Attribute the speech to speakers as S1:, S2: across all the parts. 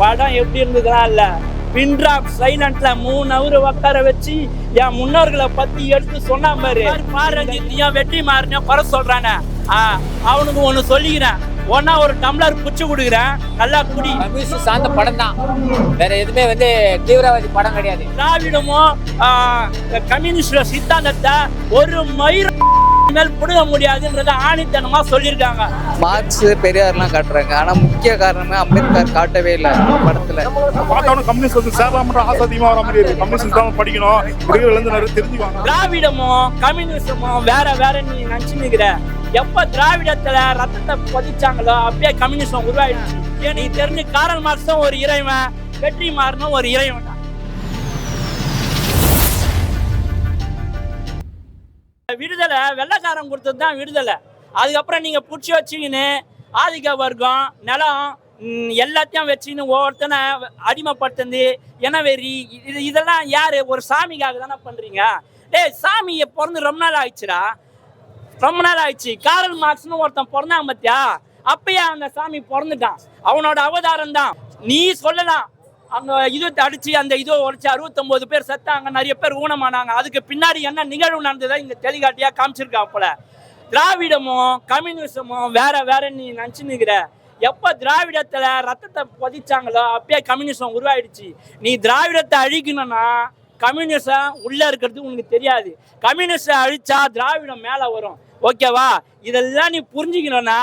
S1: படம் எப்படி இருந்ததுன்னா இல்ல பின்ட்ராப் சைலண்ட்ல மூணு ஹவர் உட்கார வச்சு என் முன்னோர்களை பத்தி எடுத்து சொன்னா பாரு. பாரஞ்சித்தியா வெற்றி மாறின? குறை சொல்றானே. அவனுக்கு ஒண்ணு சொல்லிக்கிறேன். ஒன்னா ஒரு டம்ளர் புச்சு கொடுக்குறேன். நல்லா குடி.
S2: சார்ந்த படம் தான். வேற எதுவுமே வந்து தீவிரவாதி படம் கிடையாது.
S1: திராவிடமும் கம்யூனிஸ்ட் சித்தாந்தத்தை ஒரு மயிர் மேல் புடுங்க முடியாதுன்றத ஆணித்தனமா சொல்லியிருக்காங்க.
S3: மார்க்ஸ் பெரியார்லாம் காட்டுறாங்க. ஆனா முக்கிய காரணமே அம்பேத்கர் காட்டவே இல்லை படத்துல.
S4: பார்த்தவன கம்யூனிஸ்ட் வந்து சேரலாமன்ற ஆசை அதிகமாக வர மாதிரி இருக்கு. கம்யூனிஸ்ட் தான் படிக்கணும். இருக்கிறதுல இருந்து நிறைய தெரிஞ்சுக்குவாங்க.
S1: திராவிடமும் கம்யூனிசமும் வேற வேற நீ நினைச்சு நிக்கிற எப்ப திராவிடத்துல ரத்தத்தை பதிச்சாங்களோ அப்படியே கம்யூனிசம் உருவாயிடுச்சு. எனக்கு தெரிஞ்சு காரல் மார்க்ஸும் ஒரு இறைவன் வெற்றி மாறனும் ஒரு இறைவன் விடுதலை வெள்ளைக்காரன் கொடுத்தது தான் விடுதலை. அதுக்கப்புறம் நீங்கள் பிடிச்சி வச்சுக்கின்னு ஆதிக்க வர்க்கம் நிலம் எல்லாத்தையும் வச்சுக்கின்னு ஒவ்வொருத்தனை அடிமைப்படுத்துந்து இனவெறி இது இதெல்லாம் யார்? ஒரு சாமிக்காக தானே பண்ணுறீங்க டேய் சாமியை பிறந்து ரொம்ப நாள் ஆயிடுச்சுடா. ரொம்ப நாள் ஆயிடுச்சு. காரல் மார்க்ஸ்னு ஒருத்தன் பிறந்தான் பத்தியா? அப்பயே அந்த சாமி பிறந்துட்டான். அவனோட அவதாரம் தான். நீ சொல்லலாம். அந்த இது தடிச்சு அந்த இதோ உடைச்சு அறுபத்தொம்போது பேர் செத்தாங்க நிறைய பேர் ஊனமானாங்க. அதுக்கு பின்னாடி என்ன நிகழ்வு நடந்ததை இங்கே தெளிகாட்டியா காமிச்சிருக்கா போல. திராவிடமும் கம்யூனிசமும் வேற வேற நீ நினைச்சு எப்போ திராவிடத்தில் ரத்தத்தை பொதிச்சாங்களோ அப்பயே கம்யூனிசம் உருவாயிடுச்சு. நீ திராவிடத்தை அழிக்கணும்னா கம்யூனிசம் உள்ளே இருக்கிறது உனக்கு தெரியாது. கம்யூனிஸ்டை அழிச்சா திராவிடம் மேலே வரும். ஓகேவா இதெல்லாம் நீ புரிஞ்சுக்கணும்னா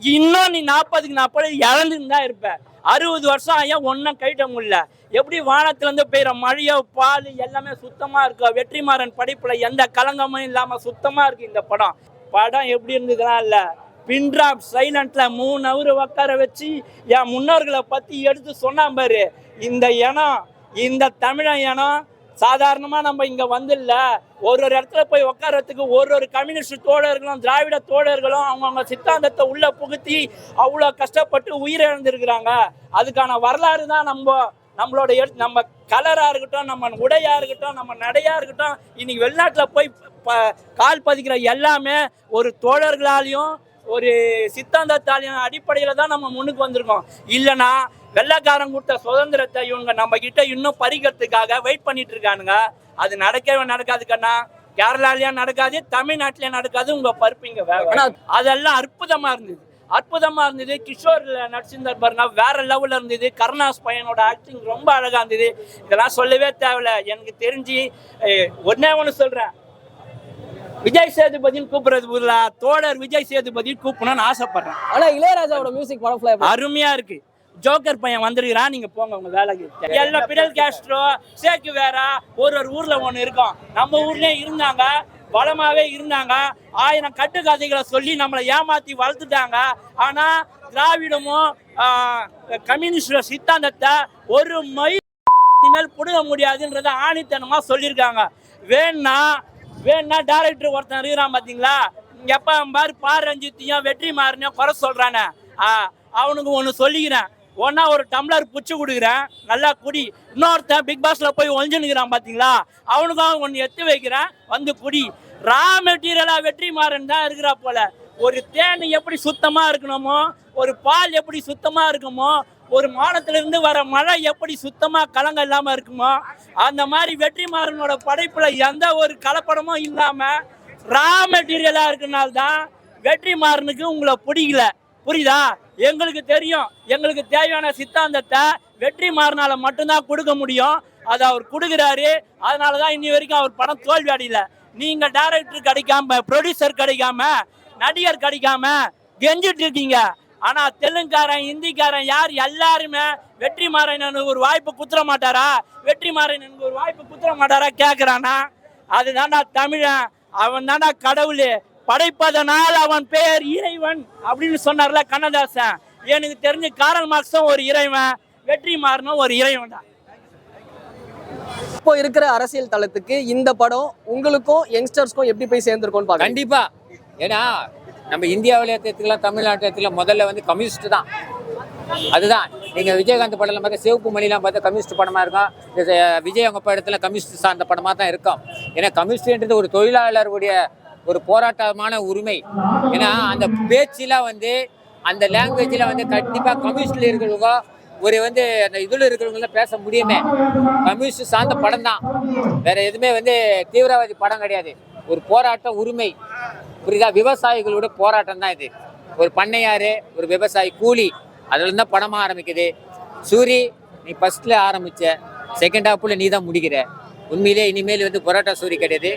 S1: இன்னும் நீ நாற்பதுக்கு நாற்பது இழந்துன்னு தான் இருப்ப. அறுபது வருஷம் ஆகியா ஒன்றும் கைட்ட முடியல. எப்படி வானத்துலேருந்து பெய்கிற மழையோ பால் எல்லாமே சுத்தமாக இருக்கு. வெற்றிமாறன் படைப்பில் எந்த கலங்கமும் இல்லாமல் சுத்தமாக இருக்குது இந்த படம். படம் எப்படி இருந்ததுன்னா இல்லை பின்ட்ராப் சைலண்டில் மூணு அவர் உட்கார வச்சு என் முன்னோர்களை பற்றி எடுத்து சொன்னான் பாரு. இந்த இனம் இந்த தமிழன் இனம் சாதாரணமாக நம்ம இங்கே வந்துடல ஒரு ஒரு இடத்துல போய் உட்காரத்துக்கு ஒரு ஒரு கம்யூனிஸ்ட் தோழர்களும் திராவிட தோழர்களும் அவங்கவுங்க சித்தாந்தத்தை உள்ளே புகுத்தி அவ்வளோ கஷ்டப்பட்டு உயிரிழந்திருக்கிறாங்க. அதுக்கான வரலாறு தான் நம்ம நம்மளோட எட் நம்ம கலராக இருக்கட்டும் நம்ம உடையாக இருக்கட்டும் நம்ம நடையாக இருக்கட்டும் இன்னைக்கு வெளிநாட்டில் போய் ப- கால் பதிக்கிற எல்லாமே ஒரு தோழர்களாலையும் ஒரு சித்தாந்தத்தாலையும் அடிப்படையில தான் நம்ம முன்னுக்கு வந்திருக்கோம். இல்லைன்னா வெள்ளைக்காரன் கொடுத்த சுதந்திரத்தை இவங்க நம்ம கிட்ட இன்னும் பறிக்கிறதுக்காக வெயிட் பண்ணிட்டு இருக்கானுங்க. அது நடக்கவே நடக்காது கண்ணா. கேரளாலயும் நடக்காது தமிழ்நாட்டிலயும் நடக்காது உங்க பருப்பிங்க அதெல்லாம் அற்புதமா இருந்தது. அற்புதமா இருந்தது. கிஷோர்ல நடிச்சிருந்தார் பாருங்க வேற லெவல்ல இருந்தது. கருணாஸ் பையனோட ஆக்டிங் ரொம்ப அழகா இருந்தது. இதெல்லாம் சொல்லவே தேவையில்ல. எனக்கு தெரிஞ்சு ஒன்னே ஒன்று சொல்றேன். விஜய் சேதுபதினு கூப்பிடுறது பதிலா தோழர் விஜய் சேதுபதினு கூப்பிடணும்னு ஆசைப்படுறேன்.
S5: ஆனா இளையராஜாவோட மியூசிக் படம்
S1: அருமையா இருக்கு. ஜோக்கர் பையன் வந்திருக்கிறான். நீங்க போங்க உங்க வேலைக்கு. எல்லாம் பிடல் கேஸ்ட்ரோ சேக்கு வேற ஒரு ஒரு ஊர்ல ஒண்ணு இருக்கும். நம்ம ஊர்லயே இருந்தாங்க வளமாவே இருந்தாங்க. ஆயிரம் கட்டுக்கதைகளை சொல்லி நம்மளை ஏமாத்தி வளர்த்துட்டாங்க. ஆனா திராவிடமும் கம்யூனிஸ்ட் சித்தாந்தத்தை ஒரு மை இனிமேல் புடுங்க முடியாதுன்றத ஆணித்தனமா சொல்லியிருக்காங்க. வேணா வேணும்னா டேரக்டர் ஒருத்தன் இருக்கிறான் பார்த்தீங்களா இங்க எப்ப பாரு ரஞ்சித்தையும் வெற்றி மாறினையும் குறை சொல்கிறானே ஆ, அவனுக்கு ஒன்று சொல்லிக்கிறேன். ஒன்னா ஒரு டம்ளர் புச்சு கொடுக்குறேன். நல்லா குடி. இன்னொருத்தன் பிக் பாஸ்ல போய் ஒழிஞ்சுனுக்கிறான் பாத்தீங்களா? அவனுக்கும் ஒன்று எடுத்து வைக்கிறேன். வந்து குடி. ரா மெட்டீரியலா வெற்றி மாறன் தான் இருக்கிறா போல. ஒரு தேன் எப்படி சுத்தமா இருக்கணுமோ ஒரு பால் எப்படி சுத்தமா இருக்குமோ ஒரு மானத்துலேருந்து வர மழை எப்படி சுத்தமாக கலங்க இல்லாமல் இருக்குமோ அந்த மாதிரி வெற்றிமாறனோட படைப்பில் எந்த ஒரு கலப்படமும் இல்லாமல் ரா மெட்டீரியலாக இருக்கனால தான் வெற்றிமாறனுக்கு உங்களை பிடிக்கல. புரியுதா? எங்களுக்கு தெரியும். எங்களுக்கு தேவையான சித்தாந்தத்தை வெற்றி மாறினால மட்டும்தான் கொடுக்க முடியும். அதை அவர் கொடுக்குறாரு. அதனால தான் இன்னி வரைக்கும் அவர் படம் தோல்வி அடையில. நீங்கள் டைரக்டர் கிடைக்காம ப்ரொடியூசர் கிடைக்காம நடிகர் கிடைக்காம கெஞ்சிட்டு இருக்கீங்க. ஆனா தெலுங்காரன் இந்திக்காரன் யார்? எல்லாருமே வெற்றிமாறன் எனக்கு ஒரு வாய்ப்பு குத்துற மாட்டாரா வெற்றிமாறன் எனக்கு ஒரு வாய்ப்பு குத்துற மாட்டாரா கேக்குறானா? அதுதான்டா தமிழன். அவன் தான்டா கடவுள். படைப்பதனால் அவன் பெயர் இறைவன் அப்படின்னு சொன்னார்ல கண்ணதாசன். எனக்கு தெரிஞ்சு காரல் மார்க்ஸும் ஒரு இறைவன். வெற்றிமாறனும் ஒரு இறைவன் தான்
S5: இப்போ இருக்கிற அரசியல் தளத்துக்கு இந்த படம் உங்களுக்கும் யங்ஸ்டர்ஸ்க்கும் எப்படி போய் சேர்ந்திருக்கும்னு பாருங்க
S2: கண்டிப்பா. ஏன்னா நம்ம இந்தியாவில் எடுத்துக்கலாம் தமிழ்நாட்டில் எடுத்துக்கலாம் முதல்ல வந்து கம்யூனிஸ்ட் தான். அதுதான். நீங்கள் விஜயகாந்த் படம்லாம் பார்த்தா சிவப்பு மணிலாம் பார்த்தா கம்யூனிஸ்ட் படமாக இருக்கும். இந்த விஜய் அவங்க படத்தில் கம்யூனிஸ்ட் சார்ந்த படமாக தான் இருக்கும். ஏன்னா கம்யூனிஸ்ட்ன்றது ஒரு தொழிலாளருடைய ஒரு போராட்டமான உரிமை. ஏன்னா அந்த பேச்சில் வந்து அந்த லாங்குவேஜில் வந்து கண்டிப்பாக கம்யூனிஸ்டில் இருக்கிறவங்க ஒரு வந்து அந்த இதில் இருக்கிறவங்களாம் பேச முடியுமே. கம்யூனிஸ்ட் சார்ந்த படம் தான். வேற எதுவுமே வந்து தீவிரவாதி படம் கிடையாது. ஒரு போராட்டம் உரிமை. புரியுதா? விவசாயிகளோட போராட்டம் தான் இது. ஒரு பண்ணையாரு ஒரு விவசாயி கூலி அதுல இருந்தா படமா ஆரம்பிக்குது. சூரி நீ ஃபர்ஸ்ட்ல ஆரம்பிச்ச செகண்ட் ஹாஃப்ல நீ தான் முடிக்கிற. உண்மையிலே இனிமேல் வந்து பரோட்டா சூரி கிடையாது.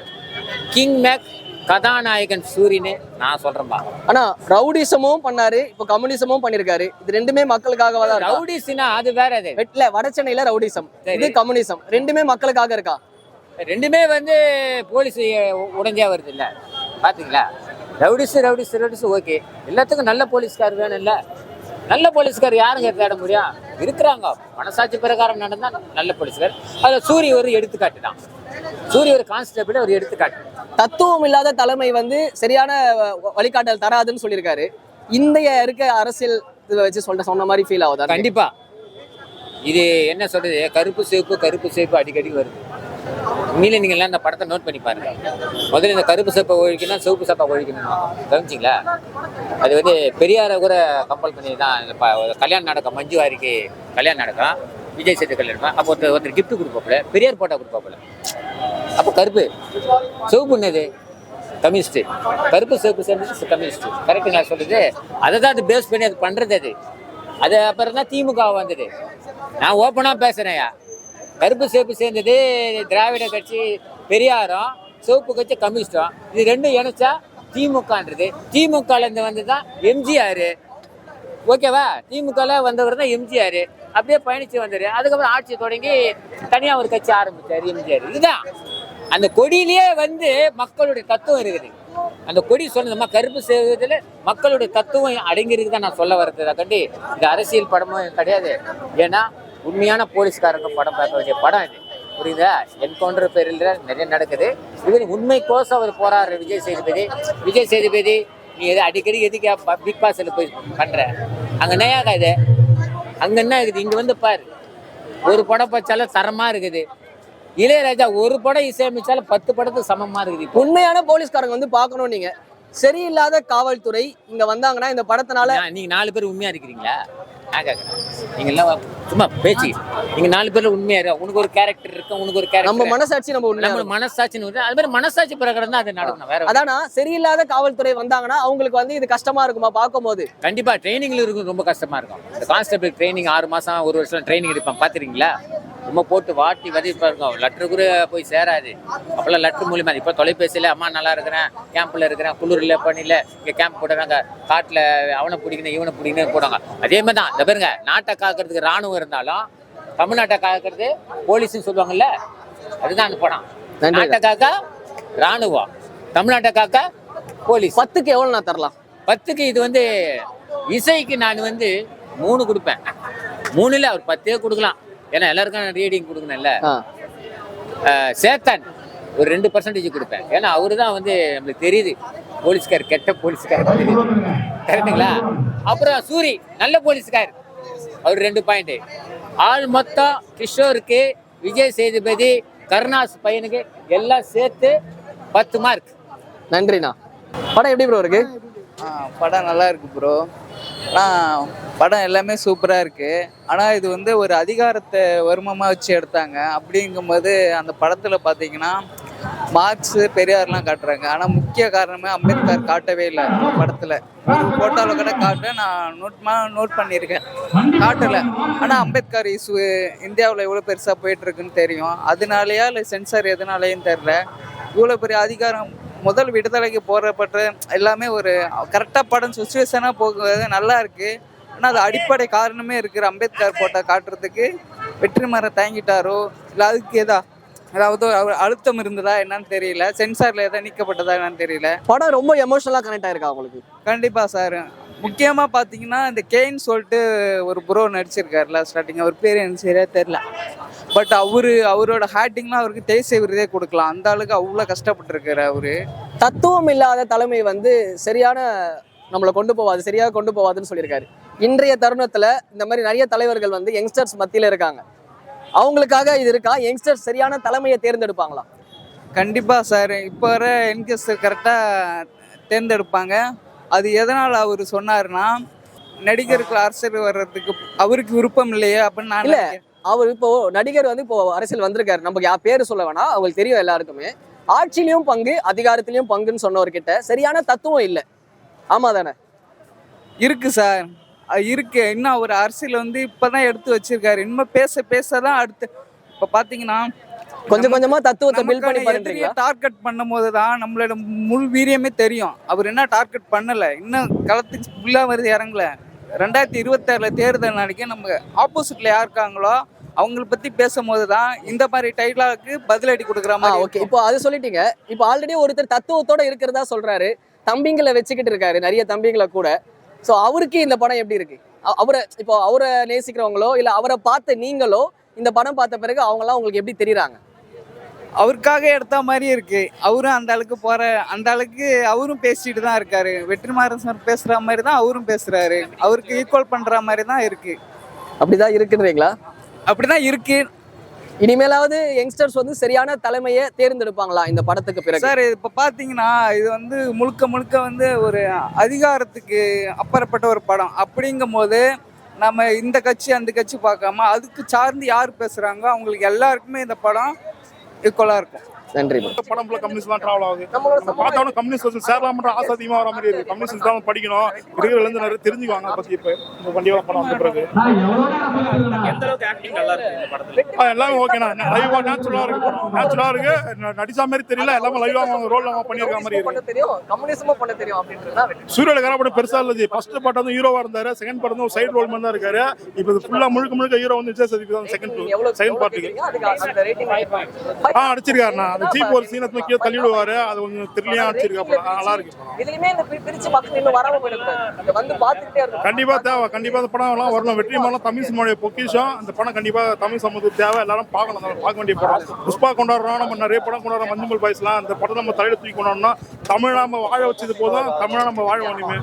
S2: கிங் மேக் கதாநாயகன் சூரின்னு நான் சொல்றேன்பா.
S5: ஆனா ரவுடிசமும் பண்ணாரு இப்ப கம்யூனிசமும் பண்ணிருக்காரு. இது ரெண்டுமே மக்களுக்காகவா தான் இருக்கா?
S2: ரவுடிஸ்னா அது வேற அது.
S5: வெட்ல வட சென்னையில ரவுடிசம். இது கம்யூனிசம். ரெண்டுமே மக்களுக்காக இருக்கா?
S2: ரெண்டுமே வந்து போலீஸ் உடஞ்சே வருது இல்ல பாத்தீங்களா? Rowdies rowdies rowdies okay. எல்லாத்துக்கும் நல்ல போலீஸ்கார் வேணும்ல. நல்ல போலீஸ்கார் யாருங்க தேட முடியும்? இருக்கிறாங்க. மனசாட்சி பிரகாரம் நடந்தா நல்ல போலீஸ்கார். அதுல சூரிய ஒரு எடுத்துக்காட்டு தான். சூரிய ஒரு கான்ஸ்டபிள் ஒரு எடுத்துக்காட்டு.
S5: தத்துவம் இல்லாத தலைமை வந்து சரியான வழிகாட்டல் தராதுன்னு சொல்லியிருக்காரு. இந்தைய இருக்க அரசியல் இதை வச்சு சொல்ற சொன்ன மாதிரி ஃபீல் ஆகுதா?
S2: கண்டிப்பா. இது என்ன சொல்றது? கருப்பு சிவப்பு கருப்பு சிவப்பு அடிக்கடி வருது. உண்மையிலே நீங்கள்லாம் இந்த படத்தை நோட் பண்ணி பாருங்க. முதல்ல இந்த கருப்பு சிவப்பை ஒழிக்கணும் சிவப்பு சிவப்பை ஒழிக்கணும்? கவனிச்சிங்களா அது வந்து பெரியாரை கூட கம்பல் பண்ணி தான் இந்த கல்யாணம் நடக்கும் மஞ்சு வாரிக்கு கல்யாணம் நடக்கும் விஜய் சேத்து கல்யாணம் அப்போ ஒருத்தர் ஒருத்தர் கிஃப்ட் கொடுப்பாப்புல பெரியார் போட்டா கொடுப்பாப்புல. அப்போ கருப்பு. சிவப்பு என்னது? கம்யூனிஸ்ட் கருப்பு சிவப்பு சேர்ந்து கம்யூனிஸ்ட் கரெக்டுங்களா சொல்கிறது அதை தான் அது பேஸ் பண்ணி அது பண்ணுறது அது. அது அப்புறம் தான் திமுக வந்தது. நான் ஓப்பனாக பேசுகிறேன்யா கருப்பு சேப்பு சேர்ந்தது திராவிட கட்சி பெரியாரும் சிவப்பு கட்சி கம்யூனிஸ்டும். இது ரெண்டும் இணைச்சா திமுகன்றது. திமுகலேருந்து வந்து தான் எம்ஜிஆர். ஓகேவா? திமுகல வந்தவர் தான் எம்ஜிஆர். அப்படியே பயணித்து வந்தாரு. அதுக்கப்புறம் ஆட்சி தொடங்கி தனியாக ஒரு கட்சி ஆரம்பித்தார் எம்ஜிஆர். இதுதான். அந்த கொடியிலேயே வந்து மக்களுடைய தத்துவம் இருக்குது. அந்த கொடி சொன்னதுமா கருப்பு செய்வதில் மக்களுடைய தத்துவம் அடங்கியிருக்கு தான் நான் சொல்ல வர்றது கண்டி இந்த அரசியல் படமும் கிடையாது. ஏன்னா உண்மையான போலீஸ்காரங்க படம் பார்க்க வேண்டிய படம் இது. புரியுதா? என்கவுண்டர் பேரில் நிறைய நடக்குது. இவர் உண்மைக்கோசம் அவர் போராடுற விஜய் சேதுபதி. விஜய் சேதுபதி நீ எது அடிக்கடி எதுக்கு பிக் பாஸ்ல போய் பண்ற? அங்க என்னையாக்கா இது அங்க என்ன இருக்குது? இங்க வந்து பாரு. ஒரு படம் பச்சாலும் தரமா இருக்குது. இளையராஜா ஒரு படம் இசையமைச்சாலும் பத்து படத்துக்கு சமமா இருக்குது
S5: உண்மையான போலீஸ்காரங்க வந்து பார்க்கணும் நீங்க. சரியில்லாத காவல்துறை இங்க வந்தாங்கன்னா இந்த படத்தினால
S2: நான் நீங்க நாலு பேர் உண்மையா இருக்கிறீங்களா? நான் கேட்கறேன் சும்மா பேச்சு. நீங்க நாலு பேர்ல உண்மையா இருக்கா உனக்கு ஒரு கேரக்டர் இருக்கு உனக்கு ஒரு
S5: நம்ம
S2: கேரக்டர்
S5: மனசாட்சி நம்ம
S2: நம்ம மனசாட்சின்னு. அது மாதிரி மனசாட்சி பிரகாரம் தான் அது நடக்கணும். வேற
S5: அதானா சரியில்லாத காவல்துறை வந்தாங்கன்னா அவங்களுக்கு வந்து இது கஷ்டமா இருக்குமா பார்க்கும்போது?
S2: கண்டிப்பா ட்ரைனிங்ல இருக்கும் ரொம்ப கஷ்டமா இருக்கும். இந்த கான்ஸ்டபிள் ட்ரைனிங் ஆறு மாசம் ஒரு வருஷம் ட்ரைனிங் எடுப்பான். பாத்துறீங்களா ரொம்ப போட்டு வாட்டி வதிப்பா இருக்கும் லெட்டர் கூட போய் சேராது. அப்பெல்லாம் லெட்டர் மூலியமா இப்போ தொலைபேசியில அம்மா நல்லா இருக்கிறேன். கேம்ப்ல இருக்கிறேன். குளிர்ல பணியில இங்க கேம்ப் போடுறாங்க காட்டுல அவனை பிடிக்கணும் இவனை பிடிக்கணும் போடுவாங்க அதே மாதிரி தான். இந்த பாருங்க நாட்டை காக்கிறதுக்கு ராணுவம் இருந்தாலும் தமிழ்நாட்டை காக்கிறது போலீஸ்னு சொல்லுவாங்கல்ல அதுதான் அந்த படம். நாட்டை காக்க ராணுவம். தமிழ்நாட்டை காக்க போலீஸ்
S5: பத்துக்கு எவ்வளவு நான் தரலாம்?
S2: பத்துக்கு இது வந்து இசைக்கு நான் வந்து மூணு கொடுப்பேன். மூணுல அவர் பத்தே கொடுக்கலாம். ஏன்னா எல்லாருக்கும் ரீடிங் கொடுக்கணும்ல. சேத்தன் ஒரு ரெண்டு பர்சன்டேஜ் கொடுப்பேன். ஏன்னா அவரு தான் வந்து நம்மளுக்கு தெரியுது. போலீஸ்கார் கெட்ட போலீஸ்கார் தெரியுது கரெக்டுங்களா அப்புறம் சூரி நல்ல போலீஸ்கார். அவர் ரெண்டு பாயிண்ட் ஆள் மொத்தம் கிஷோருக்கு விஜய் சேதுபதி கருணாஸ் பையனுக்கு எல்லாம் சேர்த்து பத்து மார்க்
S5: நன்றிண்ணா. படம் எப்படி ப்ரோ இருக்கு?
S3: படம் நல்லா இருக்கு ப்ரோ ஆனால் படம் எல்லாமே சூப்பராக இருக்கு. ஆனால் இது வந்து ஒரு அதிகாரத்தை வருமமாக வச்சு எடுத்தாங்க. அப்படிங்கும்போது அந்த படத்தில் பார்த்தீங்கன்னா மார்க்ஸ் பெரியார்லாம் காட்டுறாங்க. ஆனால் முக்கிய காரணமே அம்பேத்கர் காட்டவே இல்லை படத்தில். ஒரு ஃபோட்டோவில் கூட காட்ட நான் நோட்மா நோட் பண்ணியிருக்கேன். காட்டலை. ஆனால் அம்பேத்கர் இஷ்யூ இந்தியாவில் எவ்வளோ பெருசாக போயிட்டு இருக்குன்னு தெரியும். அதனாலயா இல்லை சென்சார் எதனாலேயும் தெரில இவ்வளோ பெரிய அதிகாரம் முதல் விடுதலைக்கு போறப்பட்ட எல்லாமே ஒரு கரெக்டாக படம் சுச்சுவேஷனாக போகுது நல்லா இருக்கு. ஆனால் அது அடிப்படை காரணமே இருக்கிற அம்பேத்கர் போட்டோ காட்டுறதுக்கு வெற்றிமாறன் தயங்கிட்டாரோ? இல்லை அதுக்கு எதா அதாவது அவர் அழுத்தம் இருந்ததா என்னன்னு தெரியல. சென்சாரில் எதாவது நீக்கப்பட்டதா என்னன்னு தெரியல.
S5: படம் ரொம்ப எமோஷனலா கனெக்ட் ஆயிருக்கா உங்களுக்கு
S3: கண்டிப்பாக சார் முக்கியமாக பார்த்தீங்கன்னா இந்த கேன்னு சொல்லிட்டு ஒரு ப்ரோ நடிச்சிருக்காருல ஸ்டார்டிங் அவர் பேர் எனக்கு சரியா தெரில பட் அவரு அவரோட ஹேட்டிங்லாம் அவருக்கு தேசிய விருதே கொடுக்கலாம். அந்த அளவுக்கு அவ்வளோ கஷ்டப்பட்டிருக்காரு அவரு.
S5: தத்துவம் இல்லாத தலைமை வந்து சரியான நம்மளை கொண்டு போவாது சரியாக கொண்டு போவாதுன்னு சொல்லியிருக்காரு. இன்றைய தருணத்துல இந்த மாதிரி நிறைய தலைவர்கள் வந்து யங்ஸ்டர்ஸ் மத்தியில இருக்காங்க. அவங்களுக்காக இது இருக்கா? யங்ஸ்டர்ஸ் சரியான தலைமையை தேர்ந்தெடுப்பாங்களா?
S3: கண்டிப்பாக சார் இப்போ வர என்கேஸ் கரெக்டாக தேர்ந்தெடுப்பாங்க. அது எதனால் அவர் சொன்னாருன்னா நடிகருக்கு அரசியல் வர்றதுக்கு அவருக்கு விருப்பம் இல்லையே அப்படின்னு நான்.
S5: அவர் இப்போ நடிகர் வந்து இப்போ அரசியல் வந்திருக்காரு. நமக்கு யா பேரு சொல்ல வேணாம் அவங்களுக்கு தெரியும் எல்லாருக்குமே. ஆட்சியிலயும் பங்கு அதிகாரத்திலயும் பங்குன்னு சொன்னவர்கிட்ட சரியான தத்துவம் இல்ல. ஆமா தானே?
S3: இருக்கு சார். இருக்கு. இன்னும் அவர் அரசியல் வந்து இப்பதான் எடுத்து வச்சிருக்காரு. இன்னும் பேச பேசதான் அடுத்து இப்ப பாத்தீங்கன்னா
S5: கொஞ்சம் கொஞ்சமா தத்துவத்தை பில்ட் பண்ணி பாருன்றீங்களா
S3: டார்கெட் பண்ணும் போது தான் நம்மளோட முழு வீரியமே தெரியும். அவர் என்ன டார்கெட் பண்ணல? இன்னும் களத்துக்கு ஃபுல்லா வருது இறங்கல. ரெண்டாயிரத்தி இருபத்தாறுல தேர்தல் நாளைக்கு நம்ம ஆப்போசிட்ல யார் இருக்காங்களோ அவங்கள பத்தி பேசும்போது தான் இந்த மாதிரி டைலாக்கு பதிலடி கொடுக்குற மாதிரி
S5: ஓகே. இப்போ அது சொல்லிட்டீங்க. இப்போ ஆல்ரெடி ஒருத்தர் தத்துவத்தோட இருக்கிறதா சொல்றாரு. தம்பிங்களை வச்சுக்கிட்டு இருக்காரு நிறைய தம்பிங்களை கூட. சோ அவருக்கு இந்த படம் எப்படி இருக்கு? அவரை இப்போ அவரை நேசிக்கிறவங்களோ இல்ல அவரை பார்த்த நீங்களோ இந்த படம் பார்த்த பிறகு அவங்கலாம் உங்களுக்கு எப்படி தெரியுறாங்க?
S3: அவருக்காக எடுத்த மாதிரி இருக்கு. அவரும் அந்த அளவுக்கு போற அந்த அளவுக்கு அவரும் பேசிட்டு தான் இருக்காரு. வெற்றிமாறன் சார் பேசுற மாதிரி தான் அவரும் பேசுறாரு. அவருக்கு ஈக்குவல் பண்ற மாதிரி தான் இருக்கு.
S5: அப்படிதான் இருக்குன்றீங்களா?
S3: அப்படிதான் இருக்கு.
S5: இனிமேலாவது யங்ஸ்டர்ஸ் வந்து சரியான தலைமையை தேர்ந்தெடுப்பாங்களா இந்த படத்துக்கு பிறகு?
S3: சார் இப்ப பாத்தீங்கன்னா இது வந்து முழுக்க முழுக்க வந்து ஒரு அதிகாரத்துக்கு அப்பாற்பட்ட ஒரு படம். அப்படிங்கும் போது நம்ம இந்த கட்சி அந்த கட்சி பார்க்காம அதுக்கு சார்ந்து யார் பேசுறாங்க அவங்களுக்கு எல்லாருக்குமே இந்த படம் ஈக்குவலா இருக்கும்.
S5: நன்றி.
S4: படம் ஃபுல்லாக கம்யூனிஸ்ட் தான் ட்ராவல் ஆகுது. பார்த்தோன்னா கம்யூனிஸ்ட் சேரலாம்ன்ற ஆசை அதிகமாக வர மாதிரி இருக்கு. கம்யூனிஸ்ட் தான் படிக்கணும். இருக்கிறதுல இருந்து நிறைய தெரிஞ்சுக்குவாங்க அதை பத்தி இப்போ. இந்த வண்டியோட படம் வந்த பிறகு. எல்லாமே ஓகேண்ணா லைவா நேச்சுரலா இருக்கு. நேச்சுரலா இருக்கு. நடிச்சா மாதிரி தெரியல. எல்லாமே லைவா அவங்க ரோல் அவங்க பண்ணியிருக்க மாதிரி இருக்கு. சூரியல கராபடம் பெருசா இல்லது ஃபர்ஸ்ட் பார்ட் வந்து ஹீரோவா இருந்தாரு. செகண்ட் பார்ட் வந்து சைடு ரோல் மாதிரி தான் இருக்காரு. இப்போ இது ஃபுல்லா முழுக்க முழுக்க ஹீரோ வந்து விஜய் சதுக்கு தான் செகண்ட் செகண்ட் பார்ட்டுக்கு ஆ அடிச்சிருக்காருண்ணா அந்த ஜீப் ஒரு சீனத்துல கீழே தள்ளி விடுவாரு அது கொஞ்சம் தெரியலையா அடிச்சிருக்காப்ல நல்லா இருக்கு
S5: இதுலயுமே இந்த பிரிச்சு மக்கள் இன்னும் வராம இங்க வந்து பாத்துக்கிட்டே இருக்கணும்
S4: கண்டிப்பா தேவை. கண்டிப்பா இந்த படம் எல்லாம் வரணும். வெற்றி மாலம் தமிழ் சினிமாவுடைய பொக்கிஷம். இந்த படம் கண்டிப்பா தமிழ் சமூகத்துக்கு தேவை. எல்லாரும் பார்க்கணும். பார்க்க வேண்டிய படம். புஷ்பா கொண்டாடுறோம் நம்ம நிறைய படம் கொண்டாடுறோம். மஞ்சுமல் பாய்ஸ்லாம். இந்த படம் நம்ம தலையில தூக்கி கொண்டாடணும் தமிழ் நம்ம வாழ வச்சது போதும். தமிழா நம்ம வாழ வேண்டியமே